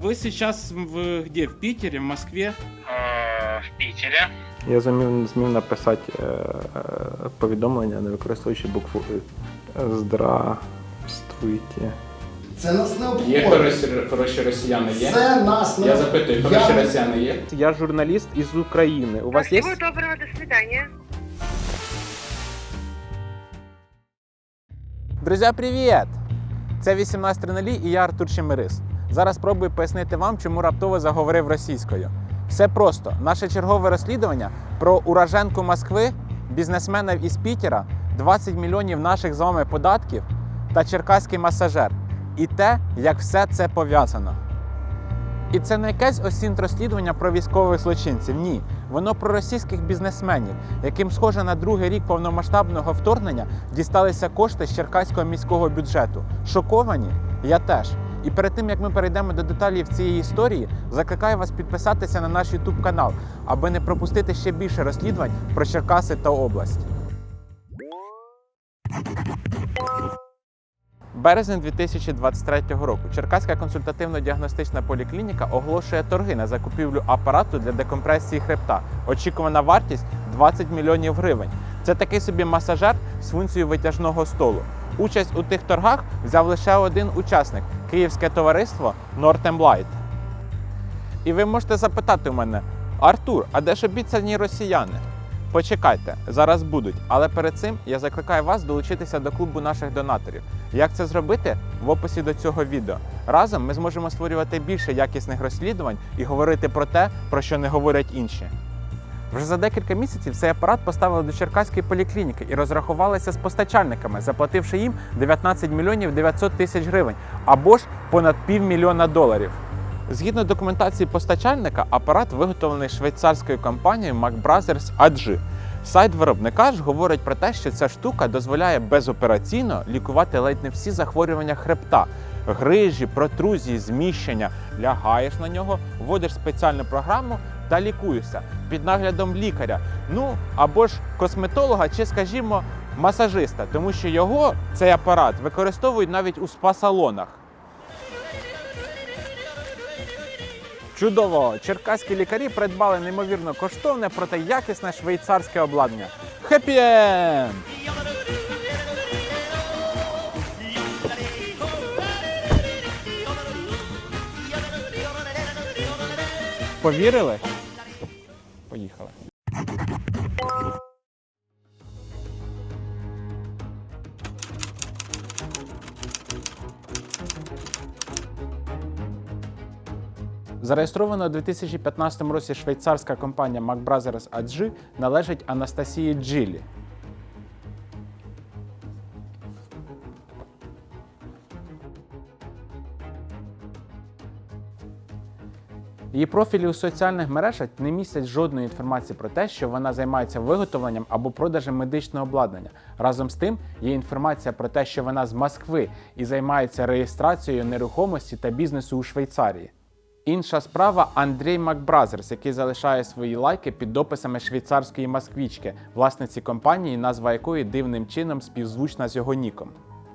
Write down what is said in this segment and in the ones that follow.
Вы сейчас в, где? В Питере, в Москве? Е, в Пітері. Я зумів, змів написати е, е, повідомлення, не використовуючи букву И. Здравствуйте. Це нас не Є обходить. хороші, хороші росіяни, є? Це нас не Я запитую, хороші Я- росіяни є? Я журналіст із України. У вас є? Всего доброго, до свидания. Друзі, привіт! Це 18 нулі і я Артур Чемерис. Зараз спробую пояснити вам, чому раптово заговорив російською. Все просто. Наше чергове розслідування про ураженку Москви, бізнесменів із Пітера, 20 мільйонів наших з вами податків та черкаський масажер. І те, як все це пов'язано. І це не якесь осінь розслідування про військових злочинців. Ні, воно про російських бізнесменів, яким, схоже на другий рік повномасштабного вторгнення, дісталися кошти з черкаського міського бюджету. Шоковані? Я теж. І перед тим як ми перейдемо до деталів цієї історії, закликаю вас підписатися на наш YouTube канал, аби не пропустити ще більше розслідувань про Черкаси та область. Березень 2023 року Черкаська консультативно-діагностична поліклініка оголошує торги на закупівлю апарату для декомпресії хребта. Очікувана вартість 20 мільйонів гривень. Це такий собі масажер з функцією витяжного столу. Участь у тих торгах взяв лише один учасник київське товариство Light. І ви можете запитати у мене: Артур, а де ж обіцяні росіяни? Почекайте, зараз будуть. Але перед цим я закликаю вас долучитися до клубу наших донаторів. Як це зробити? В описі до цього відео. Разом ми зможемо створювати більше якісних розслідувань і говорити про те, про що не говорять інші. Вже за декілька місяців цей апарат поставили до Черкаської поліклініки і розрахувалися з постачальниками, заплативши їм 19 мільйонів 900 тисяч гривень або ж понад півмільйона доларів. Згідно документації постачальника, апарат виготовлений швейцарською компанією Mac Brothers AG. Сайт виробника ж говорить про те, що ця штука дозволяє безопераційно лікувати ледь не всі захворювання хребта, грижі, протрузії, зміщення. Лягаєш на нього, вводиш спеціальну програму та лікуєшся під наглядом лікаря. Ну або ж косметолога, чи, скажімо, масажиста, тому що його цей апарат використовують навіть у спа-салонах. Чудово! Черкаські лікарі придбали неймовірно коштовне, проте якісне швейцарське обладнання. Хеппі-енд! Повірили? Зареєстрована у 2015 році швейцарська компанія Mac Brothers AG належить Анастасії Джилі. Її профілі у соціальних мережах не містять жодної інформації про те, що вона займається виготовленням або продажем медичного обладнання. Разом з тим, є інформація про те, що вона з Москви і займається реєстрацією нерухомості та бізнесу у Швейцарії. Інша справа Андрій Макбразерс, який залишає свої лайки під дописами швейцарської москвічки, власниці компанії, назва якої дивним чином співзвучна з його ніком.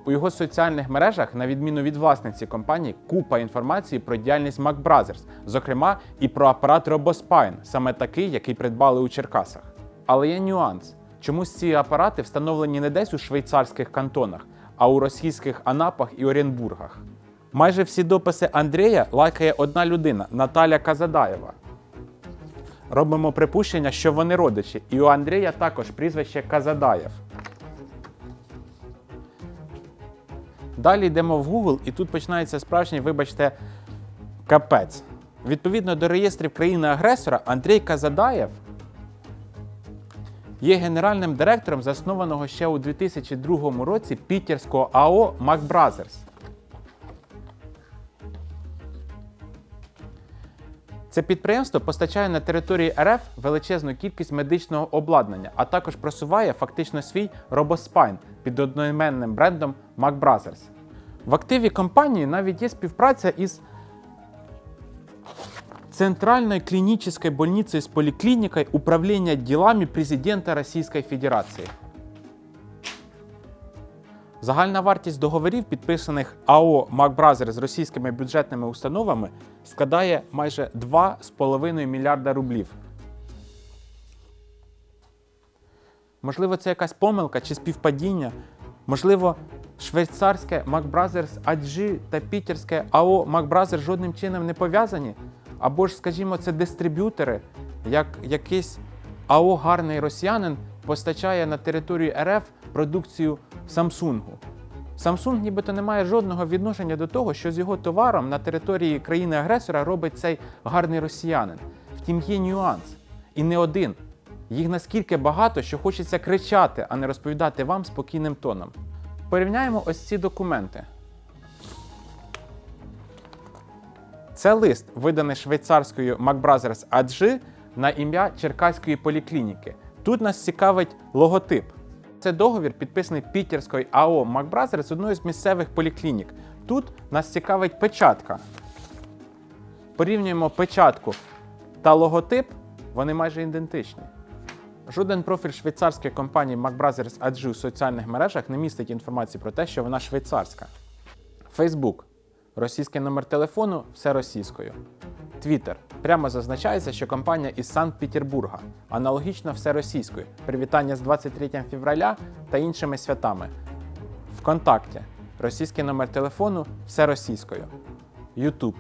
У його соціальних мережах, на відміну від власниці компанії, купа інформації про діяльність MacBrothers, зокрема і про апарат RoboSpine, саме такий, який придбали у Черкасах. Але є нюанс. Чомусь ці апарати встановлені не десь у швейцарських кантонах, а у російських Анапах і Оренбургах. Майже всі дописи Андрія лайкає одна людина Наталя Казадаєва. Робимо припущення, що вони родичі, і у Андрія також прізвище Казадаєв. Далі йдемо в Google, і тут починається справжній, вибачте, капець. Відповідно до реєстрів країни-агресора, Андрій Казадаєв є генеральним директором заснованого ще у 2002 році пітерського АО Mac Це підприємство постачає на території РФ величезну кількість медичного обладнання, а також просуває фактично свій RoboSpine під одноіменним брендом Mac Brothers. В активі компанії навіть є співпраця із Центральной клинической больницей с поликлиникой управления делами президента Российской Федерации. Загальна вартість договорів, підписаних АО «Макбразер» з російськими бюджетними установами, складає майже 2,5 мільярда рублів. Можливо, це якась помилка чи співпадіння. Можливо, швейцарське MacBrothers AG та пітерське АО MacBrothers жодним чином не пов'язані. Або ж, скажімо, це дистриб'ютори, як якийсь АО гарний росіянин постачає на територію РФ продукцію Samsung. Samsung нібито не має жодного відношення до того, що з його товаром на території країни-агресора робить цей гарний росіянин. Втім, є нюанс. І не один. Їх наскільки багато, що хочеться кричати, а не розповідати вам спокійним тоном. Порівняємо ось ці документи. Це лист, виданий швейцарською MacBrothers AG на ім'я Черкаської поліклініки. Тут нас цікавить логотип. Це договір, підписаний пітерською АО з одною з місцевих поліклінік. Тут нас цікавить печатка. Порівнюємо печатку та логотип, вони майже ідентичні. Жоден профіль швейцарської компанії MacBrothers AG у соціальних мережах не містить інформації про те, що вона швейцарська. Facebook. Російський номер телефону все російською. Twitter. Прямо зазначається, що компанія із Санкт-Петербурга. Аналогічно всеросійською. Привітання з 23 февраля та іншими святами. ВКонтакті. Російський номер телефону всеросійською. Ютуб.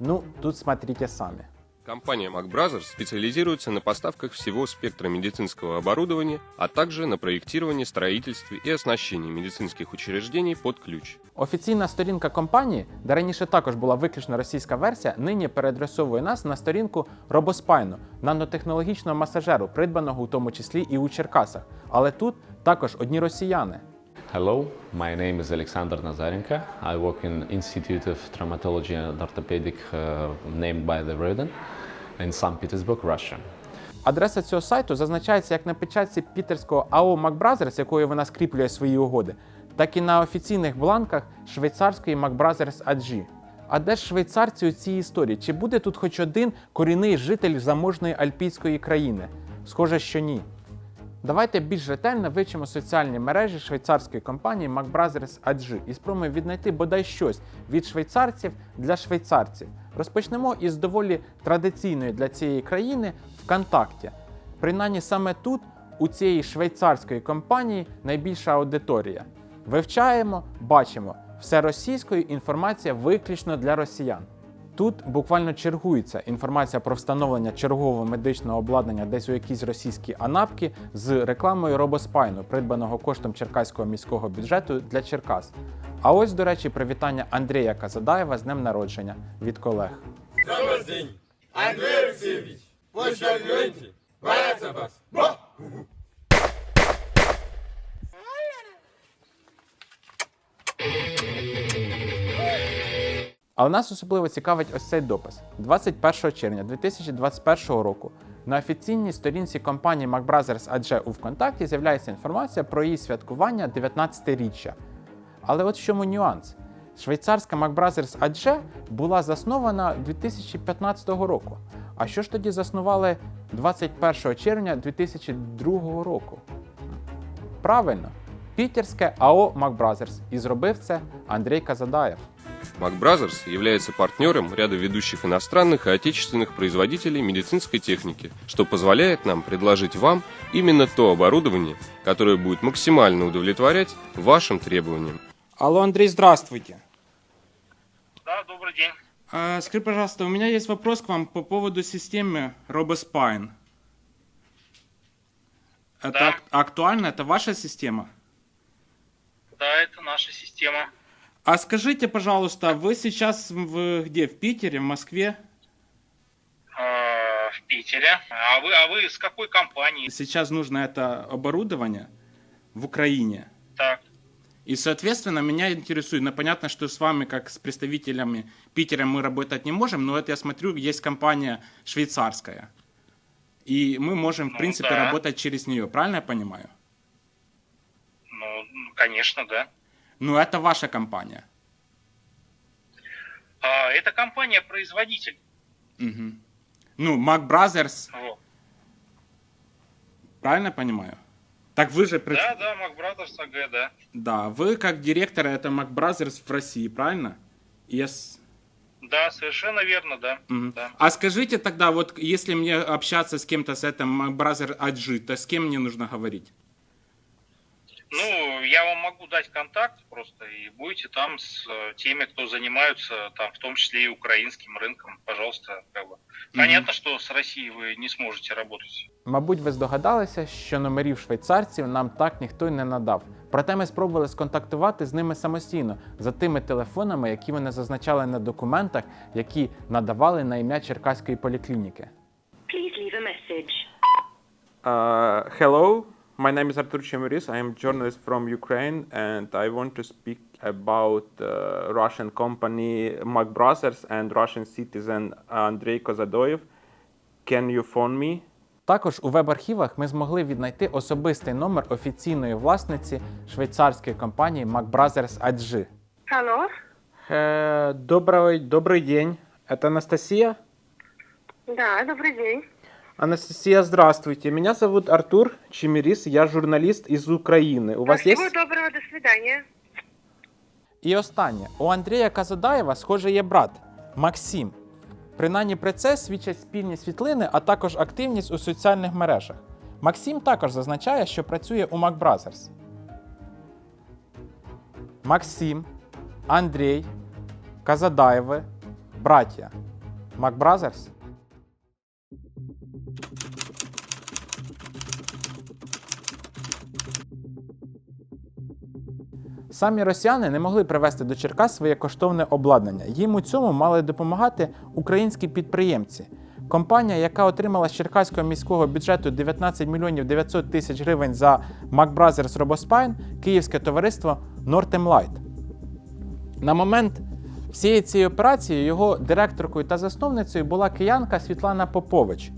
Ну, тут смотрите самі. Компания MacBrothers специализируется на поставках всего спектра медицинского оборудования, а также на проектировании, строительстве и оснащении медицинских учреждений под ключ. Офіційна сторінка компанії, де раніше також була виключно російська версія, нині переадресовує нас на сторінку Робоспайну, нанотехнологічного масажеру, придбаного у тому числі і у Черкасах. Але тут також одні росіяни. Hello, my name is Alexander Nazarenko. I work in Institute of Traumatology and Orthopedic uh, named by the Roden in St. Petersburg, Russia. Адреса цього сайту зазначається як на печатці пітерського АО MacBrothers, якою вона скріплює свої угоди, так і на офіційних бланках швейцарської MacBrothers AG. А де ж швейцарці у цій історії? Чи буде тут хоч один корінний житель заможної альпійської країни? Схоже, що ні. Давайте більш ретельно вивчимо соціальні мережі швейцарської компанії MacBrothers AG і спробуємо віднайти бодай щось від швейцарців для швейцарців. Розпочнемо із доволі традиційної для цієї країни ВКонтакті. Принаймні саме тут, у цієї швейцарської компанії, найбільша аудиторія. Вивчаємо, бачимо все російською інформація виключно для росіян. Тут буквально чергується інформація про встановлення чергового медичного обладнання десь у якійсь російській анапки з рекламою робоспайну, придбаного коштом черкаського міського бюджету для Черкас. А ось, до речі, привітання Андрія Казадаєва з днем народження від колег. Але нас особливо цікавить ось цей допис. 21 червня 2021 року на офіційній сторінці компанії MacBrothers AG у ВКонтакті з'являється інформація про її святкування 19-річчя. Але от в чому нюанс? Швейцарська MacBrothers AG була заснована 2015 року. А що ж тоді заснували 21 червня 2002 року? Правильно, пітерське АО MacBrothers. І зробив це Андрій Казадаєв. MacBrothers является партнером ряда ведущих иностранных и отечественных производителей медицинской техники, что позволяет нам предложить вам именно то оборудование, которое будет максимально удовлетворять вашим требованиям. Алло, Андрей, здравствуйте. Да, добрый день. А, скажи, пожалуйста, у меня есть вопрос к вам по поводу системы RoboSpine. Это Да. ак- актуально? Это ваша система? Да, это наша система. А скажите, пожалуйста, вы сейчас в где? В Питере, в Москве? Э, в Питере. А вы, а вы с какой компании? Сейчас нужно это оборудование в Украине. Так, И, соответственно, меня интересует, ну, понятно, что с вами, как с представителями Питера, мы работать не можем, но это, я смотрю, есть компания швейцарская. И мы можем, в Ну, принципе, да. работать через нее, правильно я понимаю? ну, конечно, да. Ну, это ваша компания. А, это компания-производитель. Мгм. Ну, Mac Brothers, Вот. правильно понимаю? Так вы же... Да, да, Макбрадерс АГ, да. Да, вы как директор это MacBrothers в России, правильно? С- Да, совершенно верно, да. Мгм. да. А скажите тогда, вот если мне общаться с кем-то с этим MacBrother AG, то с кем мне нужно говорить? Ну, я вам могу дать контакт просто, и будете там с э, теми, кто занимаются, там, в том числе и украинским рынком, пожалуйста, как бы. Понятно, что с Россией вы не сможете работать. Мабуть, ви здогадалися, що номерів швейцарців нам так ніхто й не надав. Проте ми спробували сконтактувати з ними самостійно за тими телефонами, які вони зазначали на документах, які надавали на ім'я Черкаської поліклініки. Please leave a message. Uh, hello, my name is Artur Chemuris. I am a journalist from Ukraine, and I want to speak about uh, Russian company Mac Brothers and Russian citizen Andrei Kozadoyev. Can you phone me? Також у веб-архівах ми змогли віднайти особистий номер офіційної власниці швейцарської компанії Mac Brothers AG. Алло? Э, добрый, добрый день. Это Анастасия? Да, добрый день. Анастасия, здравствуйте. Меня зовут Артур Чемерис, я журналист из Украины. У вас Всего есть... доброго, до свидания. І останнє. У Андрія Казадаєва, схоже, є брат Максим. Принаймні про це свідчать спільні світлини, а також активність у соціальних мережах. Максим також зазначає, що працює у Mac Brothers. Максим, Андрій, Казадаєви, браття. Mac Самі росіяни не могли привезти до Черкас своє коштовне обладнання. Їм у цьому мали допомагати українські підприємці. Компанія, яка отримала з черкаського міського бюджету 19 мільйонів 900 тисяч гривень за Mac Brothers RoboSpine, київське товариство Northern Light. На момент всієї цієї операції його директоркою та засновницею була киянка Світлана Попович.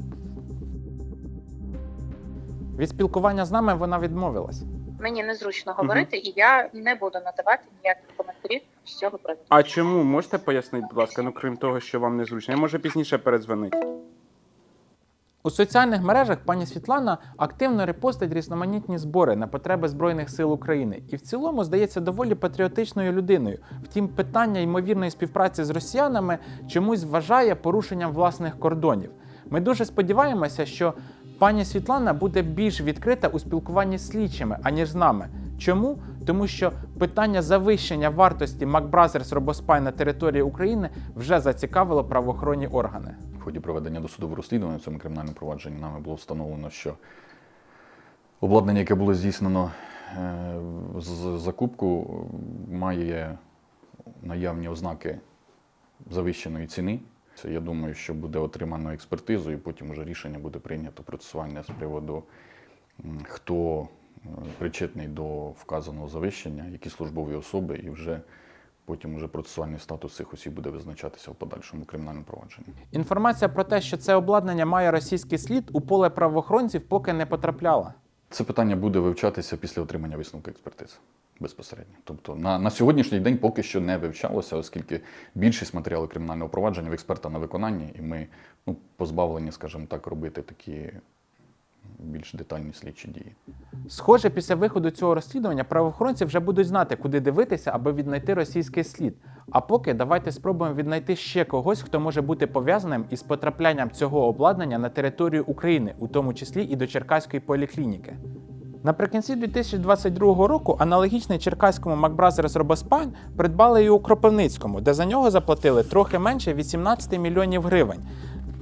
Від спілкування з нами вона відмовилась. Мені незручно говорити, і я не буду надавати ніяких коментарів з цього приводу. А чому можете пояснити, будь ласка, ну крім того, що вам незручно? Я може пізніше передзвонити. У соціальних мережах пані Світлана активно репостить різноманітні збори на потреби Збройних сил України і в цілому здається доволі патріотичною людиною. Втім, питання ймовірної співпраці з росіянами чомусь вважає порушенням власних кордонів. Ми дуже сподіваємося, що пані Світлана буде більш відкрита у спілкуванні з слідчими, аніж з нами. Чому? Тому що питання завищення вартості Brothers RoboSpy на території України вже зацікавило правоохоронні органи. В ході проведення досудового розслідування в цьому кримінальному провадженні нами було встановлено, що обладнання, яке було здійснено е, з закупку, має наявні ознаки завищеної ціни. Це я думаю, що буде отримано експертизу, і потім вже рішення буде прийнято процесуальне з приводу, хто е, причетний до вказаного завищення, які службові особи, і вже потім вже процесуальний статус цих осіб буде визначатися в подальшому кримінальному провадженні. Інформація про те, що це обладнання має російський слід, у поле правоохоронців поки не потрапляла. Це питання буде вивчатися після отримання висновку експертизи безпосередньо. Тобто на, на сьогоднішній день поки що не вивчалося, оскільки більшість матеріалу кримінального провадження в експерта на виконанні, і ми ну, позбавлені, скажімо так, робити такі більш детальні слідчі дії. Схоже, після виходу цього розслідування правоохоронці вже будуть знати, куди дивитися, аби віднайти російський слід. А поки давайте спробуємо віднайти ще когось, хто може бути пов'язаним із потраплянням цього обладнання на територію України, у тому числі і до Черкаської поліклініки. Наприкінці 2022 року аналогічний черкаському Brothers RoboSpine придбали і у Кропивницькому, де за нього заплатили трохи менше 18 мільйонів гривень.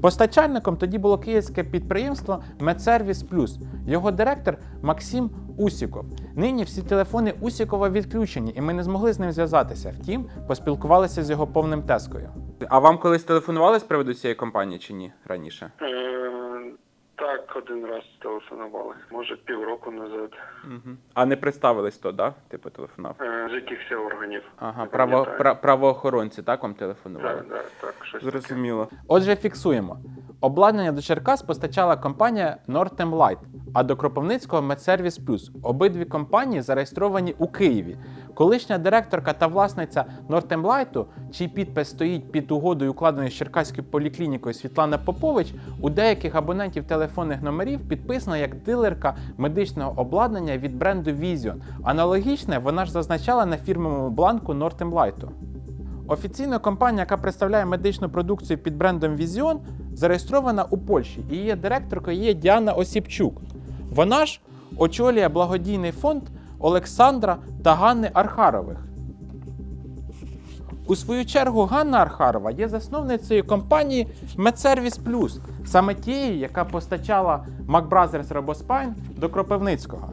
Постачальником тоді було київське підприємство Медсервіс Плюс. Його директор Максим Усіков. Нині всі телефони Усікова відключені, і ми не змогли з ним зв'язатися. Втім, поспілкувалися з його повним тескою. А вам колись телефонували з приводу цієї компанії чи ні раніше? Один раз телефонували. Може, півроку назад. Угу. А не представились то, да? Типу телефонував? Е, З яких це органів? Ага, право, пра, правоохоронці, так вам телефонували? Так, так, так, щось таке. Зрозуміло. Отже, фіксуємо. Обладнання до Черкас постачала компанія Northern Light, а до Кропивницького Медсервіс Плюс. Обидві компанії зареєстровані у Києві. Колишня директорка та власниця Light, чий підпис стоїть під угодою, укладеною з Черкаською поліклінікою Світлана Попович, у деяких абонентів телефонних номерів підписана як дилерка медичного обладнання від бренду Vision. Аналогічне вона ж зазначала на фірмовому бланку Northern Light. Офіційна компанія, яка представляє медичну продукцію під брендом Vision, зареєстрована у Польщі. І її директоркою є Діана Осіпчук. Вона ж очолює благодійний фонд Олександра та Ганни Архарових. У свою чергу Ганна Архарова є засновницею компанії Медсервіс Плюс, саме тієї, яка постачала Mac Brothers RoboSpine до Кропивницького.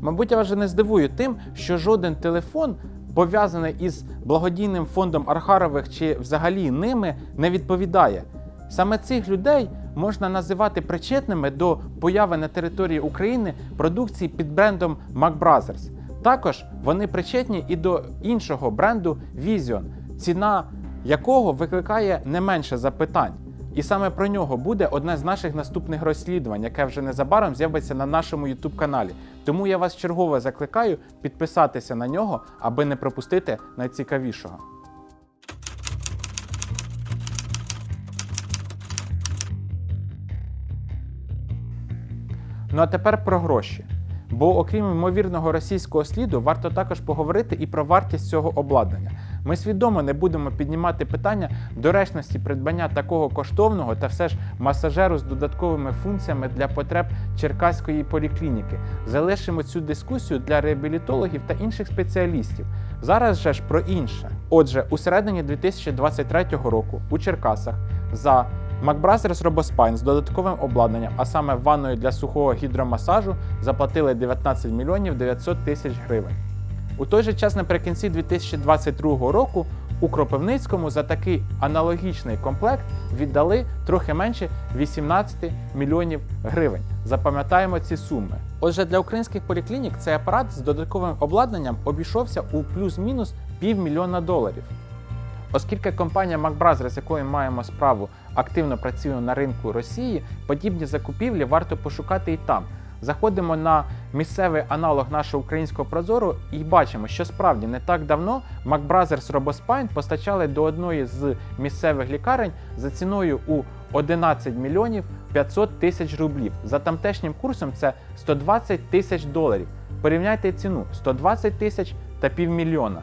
Мабуть, я вже не здивую тим, що жоден телефон, пов'язаний із благодійним фондом Архарових чи взагалі ними, не відповідає. Саме цих людей можна називати причетними до появи на території України продукції під брендом Mac Brothers. Також вони причетні і до іншого бренду Vision, ціна якого викликає не менше запитань. І саме про нього буде одне з наших наступних розслідувань, яке вже незабаром з'явиться на нашому YouTube каналі. Тому я вас чергово закликаю підписатися на нього, аби не пропустити найцікавішого. Ну а тепер про гроші. Бо окрім ймовірного російського сліду, варто також поговорити і про вартість цього обладнання. Ми свідомо не будемо піднімати питання доречності придбання такого коштовного та все ж масажеру з додатковими функціями для потреб Черкаської поліклініки. Залишимо цю дискусію для реабілітологів та інших спеціалістів. Зараз же ж про інше. Отже, у середині 2023 року у Черкасах за MacBrothers RoboSpine з додатковим обладнанням, а саме ванною для сухого гідромасажу, заплатили 19 мільйонів 900 тисяч гривень. У той же час наприкінці 2022 року у Кропивницькому за такий аналогічний комплект віддали трохи менше 18 мільйонів гривень. Запам'ятаємо ці суми. Отже, для українських поліклінік цей апарат з додатковим обладнанням обійшовся у плюс-мінус півмільйона доларів. Оскільки компанія MacBrothers, з якою маємо справу, активно працює на ринку Росії, подібні закупівлі варто пошукати і там. Заходимо на місцевий аналог нашого українського прозору і бачимо, що справді не так давно MacBrothers RoboSpine постачали до одної з місцевих лікарень за ціною у 11 мільйонів 500 тисяч рублів. За тамтешнім курсом це 120 тисяч доларів. Порівняйте ціну 120 тисяч та півмільйона.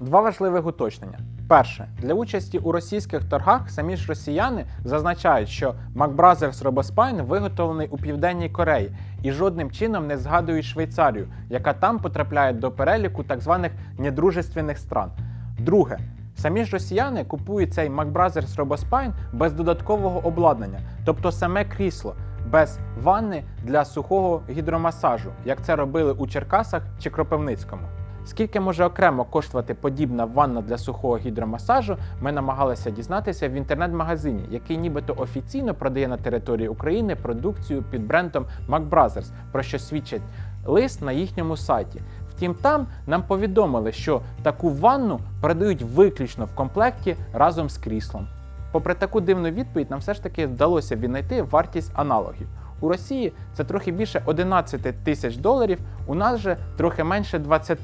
Два важливих уточнення. Перше, для участі у російських торгах самі ж росіяни зазначають, що MacBrothers RoboSpine виготовлений у Південній Кореї і жодним чином не згадують Швейцарію, яка там потрапляє до переліку так званих недружественних стран. Друге, самі ж росіяни купують цей MacBrothers RoboSpine без додаткового обладнання, тобто саме крісло, без ванни для сухого гідромасажу, як це робили у Черкасах чи Кропивницькому. Скільки може окремо коштувати подібна ванна для сухого гідромасажу, ми намагалися дізнатися в інтернет-магазині, який нібито офіційно продає на території України продукцію під брендом MacBrothers, про що свідчить лист на їхньому сайті. Втім, там нам повідомили, що таку ванну продають виключно в комплекті разом з кріслом. Попри таку дивну відповідь, нам все ж таки вдалося віднайти вартість аналогів. У Росії це трохи більше 11 тисяч доларів, у нас же трохи менше 20.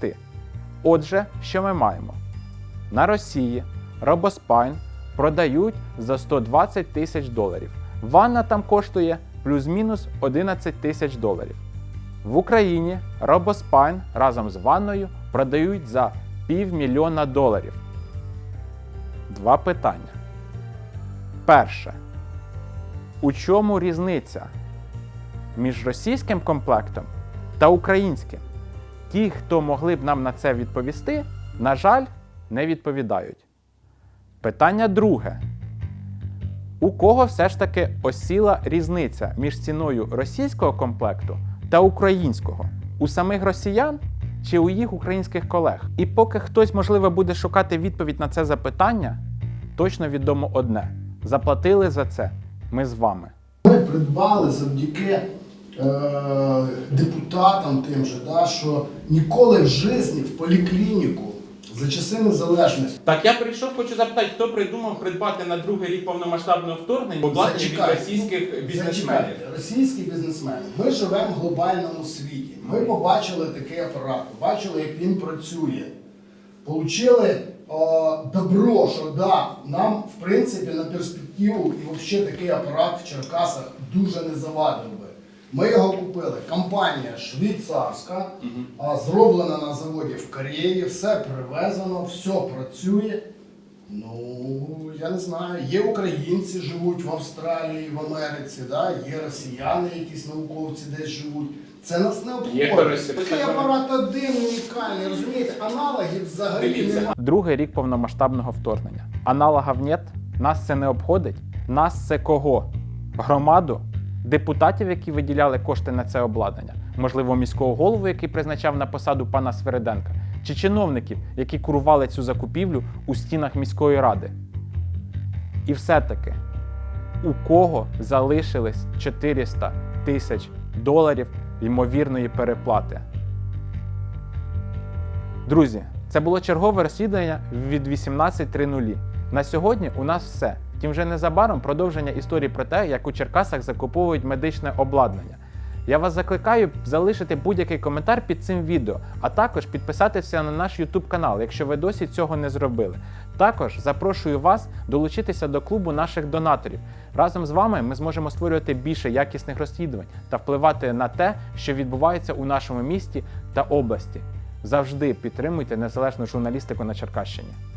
Отже, що ми маємо? На Росії RoboSpine продають за 120 тисяч доларів. Ванна там коштує плюс-мінус 11 тисяч доларів. В Україні RoboSpine разом з ванною продають за півмільйона доларів. Два питання. Перше. У чому різниця між російським комплектом та українським? Ті, хто могли б нам на це відповісти, на жаль, не відповідають. Питання друге. У кого все ж таки осіла різниця між ціною російського комплекту та українського? У самих росіян чи у їх українських колег? І поки хтось, можливо, буде шукати відповідь на це запитання, точно відомо одне: заплатили за це ми з вами. Ми придбали завдяки депутатам тим же, да, що ніколи в житті в поліклініку за часи незалежності. Так я прийшов, хочу запитати, хто придумав придбати на другий рік повномасштабного вторгнення обладнання від Зачекайте, російських ну, бізнесменів. зачекайте, Російські бізнесмени. Ми живемо в глобальному світі. Ми побачили такий апарат, побачили, як він працює. Получили добро, що да, нам в принципі на перспективу і взагалі такий апарат в Черкасах дуже не завадив би. Ми його купили. Компанія швейцарська, а, зроблена на заводі в Кореї, все привезено, все працює. Ну, я не знаю, є українці живуть в Австралії, в Америці, да? є росіяни, якісь науковці десь живуть. Це нас не обходить. Такий апарат один унікальний, розумієте, аналогів взагалі немає. Другий рік повномасштабного вторгнення. Аналогів нет, нас це не обходить. Нас це кого? Громаду, депутатів, які виділяли кошти на це обладнання, можливо, міського голову, який призначав на посаду пана Свериденка, чи чиновників, які курували цю закупівлю у стінах міської ради. І все-таки, у кого залишились 400 тисяч доларів ймовірної переплати? Друзі, це було чергове розслідування від 18.00. На сьогодні у нас все. Тим вже незабаром продовження історії про те, як у Черкасах закуповують медичне обладнання. Я вас закликаю залишити будь-який коментар під цим відео, а також підписатися на наш YouTube канал, якщо ви досі цього не зробили. Також запрошую вас долучитися до клубу наших донаторів. Разом з вами ми зможемо створювати більше якісних розслідувань та впливати на те, що відбувається у нашому місті та області. Завжди підтримуйте незалежну журналістику на Черкащині.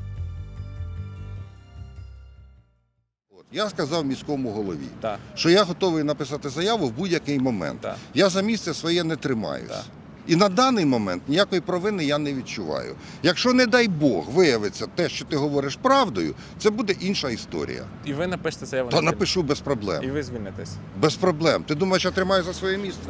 Я сказав міському голові, да. що я готовий написати заяву в будь-який момент. Да. Я за місце своє не тримаюсь. Да. І на даний момент ніякої провини я не відчуваю. Якщо, не дай Бог, виявиться те, що ти говориш правдою, це буде інша історія. І ви напишете заяву? Та напишу без проблем. І ви звільнитесь? Без проблем. Ти думаєш, я тримаю за своє місце?